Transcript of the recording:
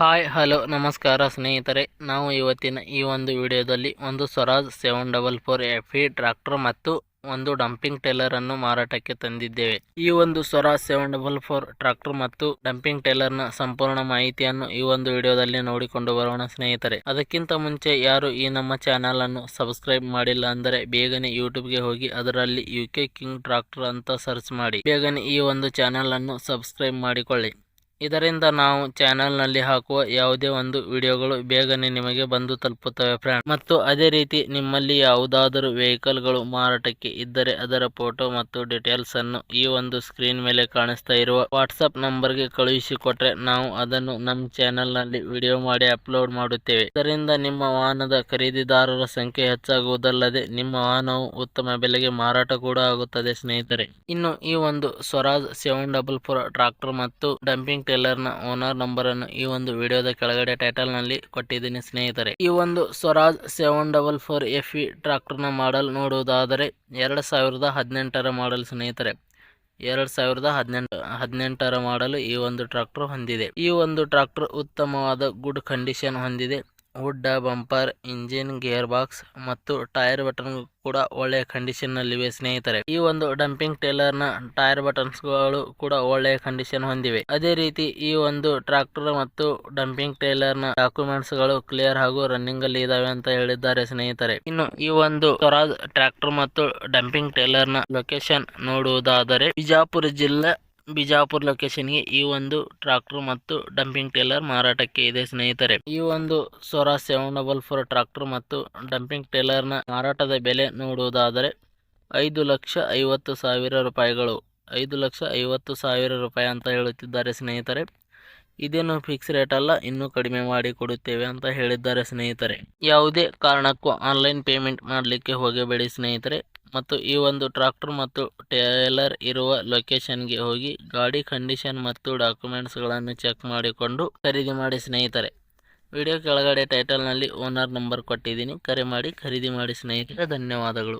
Hi, hello, ನಮಸ್ಕಾರ ಸ್ನೇಹಿತರೆ. ನಾವು ಇವತ್ತಿನ ಈ ಒಂದು ವಿಡಿಯೋದಲ್ಲಿ ಒಂದು Swaraj seven double four F E tractor ಮತ್ತು ಒಂದು ಡಂಪಿಂಗ್ ಟೇಲರ್ ಅನ್ನು ಮಾರಾಟಕ್ಕೆ ತಂದಿದ್ದೇವೆ. ಈ ಒಂದು Swaraj seven double four tractor ಮತ್ತು ಡಂಪಿಂಗ್ ಟೇಲರ್ನ ಸಂಪೂರ್ಣ ಮಾಹಿತಿಯನ್ನು ಈ ಒಂದು ವಿಡಿಯೋದಲ್ಲಿ ನೋಡಿಕೊಂಡು ಬರೋಣ ಸ್ನೇಹಿತರೆ. ಅದಕ್ಕಿಂತ ಮುಂಚೆ ಯಾರು ಈ ನಮ್ಮ ಚಾನೆಲ್ ಅನ್ನು ಸಬ್ಸ್ಕ್ರೈಬ್ ಮಾಡಿಲ್ಲ ಅಂದರೆ ಬೇಗನೆ ಯೂಟ್ಯೂಬ್ಗೆ ಹೋಗಿ ಅದರಲ್ಲಿ ಯು ಕೆ ಕಿಂಗ್ ಟ್ರಾಕ್ಟರ್ ಅಂತ ಸರ್ಚ್ ಮಾಡಿ. ಬೇಗನೆ ಈ ಒಂದು ಚಾನೆಲ್ ಅನ್ನು ಸಬ್ಸ್ಕ್ರೈಬ್ ಮಾಡಿಕೊಳ್ಳಿ. ಇದರಿಂದ ನಾವು ಚಾನೆಲ್ನಲ್ಲಿ ಹಾಕುವ ಯಾವುದೇ ಒಂದು ವಿಡಿಯೋಗಳು ಬೇಗನೆ ನಿಮಗೆ ಬಂದು ತಲುಪುತ್ತವೆ ಫ್ರೆಂಡ್. ಮತ್ತು ಅದೇ ರೀತಿ ನಿಮ್ಮಲ್ಲಿ ಯಾವುದಾದರೂ ವೆಹಿಕಲ್ಗಳು ಮಾರಾಟಕ್ಕೆ ಇದ್ದರೆ ಅದರ ಫೋಟೋ ಮತ್ತು ಡೀಟೇಲ್ಸ್ ಅನ್ನು ಈ ಒಂದು ಸ್ಕ್ರೀನ್ ಮೇಲೆ ಕಾಣಿಸ್ತಾ ಇರುವ ವಾಟ್ಸಪ್ ನಂಬರ್ಗೆ ಕಳುಹಿಸಿಕೊಟ್ರೆ ನಾವು ಅದನ್ನು ನಮ್ಮ ಚಾನೆಲ್ನಲ್ಲಿ ವಿಡಿಯೋ ಮಾಡಿ ಅಪ್ಲೋಡ್ ಮಾಡುತ್ತೇವೆ. ಇದರಿಂದ ನಿಮ್ಮ ವಾಹನದ ಖರೀದಿದಾರರ ಸಂಖ್ಯೆ ಹೆಚ್ಚಾಗುವುದಲ್ಲದೆ ನಿಮ್ಮ ವಾಹನವು ಉತ್ತಮ ಬೆಲೆಗೆ ಮಾರಾಟ ಕೂಡ ಆಗುತ್ತದೆ ಸ್ನೇಹಿತರೆ. ಇನ್ನು ಈ ಒಂದು Swaraj seven double four tractor ಮತ್ತು ಡಂಪಿಂಗ್ ಟೇಲರ್ನ ಓನರ್ ನಂಬರ್ ಅನ್ನು ಈ ಒಂದು ವಿಡಿಯೋದ ಕೆಳಗಡೆ ಟೈಟಲ್ನಲ್ಲಿ ಕೊಟ್ಟಿದ್ದೀನಿ ಸ್ನೇಹಿತರೆ. ಈ ಒಂದು Swaraj seven double four F E ಟ್ರಾಕ್ಟರ್ನ ಮಾಡಲ್ ನೋಡುವುದಾದರೆ ಎರಡು ಸಾವಿರದ ಹದಿನೆಂಟರ ಮಾಡಲ್ ಸ್ನೇಹಿತರೆ. ಎರಡು ಸಾವಿರದ ಹದಿನೆಂಟು, ಹದಿನೆಂಟರ ಮಾಡಲು ಈ ಒಂದು ಟ್ರಾಕ್ಟರ್ ಹೊಂದಿದೆ. ಈ ಒಂದು ಟ್ರಾಕ್ಟರ್ ಉತ್ತಮವಾದ ಗುಡ್ ಕಂಡೀಷನ್ ಹೊಂದಿದೆ. Hood, bumper, engine gear box ಮತ್ತು ಟೈರ್ ಬಟನ್ ಕೂಡ ಒಳ್ಳೆಯ ಕಂಡೀಷನ್ ನಲ್ಲಿವೆ ಸ್ನೇಹಿತರೆ. ಈ ಒಂದು ಡಂಪಿಂಗ್ ಟೇಲರ್ನ ಟೈರ್ ಬಟನ್ಸ್ಗಳು ಕೂಡ ಒಳ್ಳೆಯ ಕಂಡೀಷನ್ ಹೊಂದಿವೆ. ಅದೇ ರೀತಿ ಈ ಒಂದು ಟ್ರಾಕ್ಟರ್ ಮತ್ತು ಡಂಪಿಂಗ್ ಟೇಲರ್ನ ಡಾಕ್ಯುಮೆಂಟ್ಸ್ಗಳು ಕ್ಲಿಯರ್ ಹಾಗೂ ರನ್ನಿಂಗ್ ಅಲ್ಲಿ ಇದಾವೆ ಅಂತ ಹೇಳಿದ್ದಾರೆ ಸ್ನೇಹಿತರೆ. ಇನ್ನು ಈ ಒಂದು ಸ್ವರಾಜ್ ಟ್ರಾಕ್ಟರ್ ಮತ್ತು ಡಂಪಿಂಗ್ ಟೇಲರ್ನ ಲೊಕೇಶನ್ ನೋಡುವುದಾದರೆ, ಬಿಜಾಪುರ ಜಿಲ್ಲೆ ಬಿಜಾಪುರ್ ಲೊಕೇಶನ್ಗೆ ಈ ಒಂದು ಟ್ರಾಕ್ಟರ್ ಮತ್ತು ಡಂಪಿಂಗ್ ಟೇಲರ್ ಮಾರಾಟಕ್ಕೆ ಇದೆ ಸ್ನೇಹಿತರೆ. ಈ ಒಂದು ಸೋರಾ ಸೆವೆನ್ ಡಬಲ್ ಫೋರ್ ಟ್ರಾಕ್ಟರ್ ಮತ್ತು ಡಂಪಿಂಗ್ ಟೇಲರ್ನ ಮಾರಾಟದ ಬೆಲೆ ನೋಡುವುದಾದರೆ ಐದು ಲಕ್ಷ ಐವತ್ತು ಸಾವಿರ ರೂಪಾಯಿಗಳು. ಐದು ಲಕ್ಷ ಐವತ್ತು ಸಾವಿರ ರೂಪಾಯಿ ಅಂತ ಹೇಳುತ್ತಿದ್ದಾರೆ ಸ್ನೇಹಿತರೆ. ಇದೇನು ಫಿಕ್ಸ್ ರೇಟ್ ಅಲ್ಲ, ಇನ್ನೂ ಕಡಿಮೆ ಮಾಡಿ ಕೊಡುತ್ತೇವೆ ಅಂತ ಹೇಳಿದ್ದಾರೆ ಸ್ನೇಹಿತರೆ. ಯಾವುದೇ ಕಾರಣಕ್ಕೂ ಆನ್ಲೈನ್ ಪೇಮೆಂಟ್ ಮಾಡಲಿಕ್ಕೆ ಹೋಗಬೇಡಿ ಸ್ನೇಹಿತರೆ. ಮತ್ತು ಈ ಒಂದು ಟ್ರಾಕ್ಟರ್ ಮತ್ತು ಟೇಲರ್ ಇರುವ ಲೊಕೇಶನ್ಗೆ ಹೋಗಿ ಗಾಡಿ ಕಂಡೀಷನ್ ಮತ್ತು ಡಾಕ್ಯುಮೆಂಟ್ಸ್ಗಳನ್ನು ಚೆಕ್ ಮಾಡಿಕೊಂಡು ಖರೀದಿ ಮಾಡಿ ಸ್ನೇಹಿತರೆ. ವಿಡಿಯೋ ಕೆಳಗಡೆ ಟೈಟಲ್ನಲ್ಲಿ ಓನರ್ ನಂಬರ್ ಕೊಟ್ಟಿದ್ದೀನಿ. ಕರೆ ಮಾಡಿ ಖರೀದಿ ಮಾಡಿ ಸ್ನೇಹಿತರೆ. ಧನ್ಯವಾದಗಳು.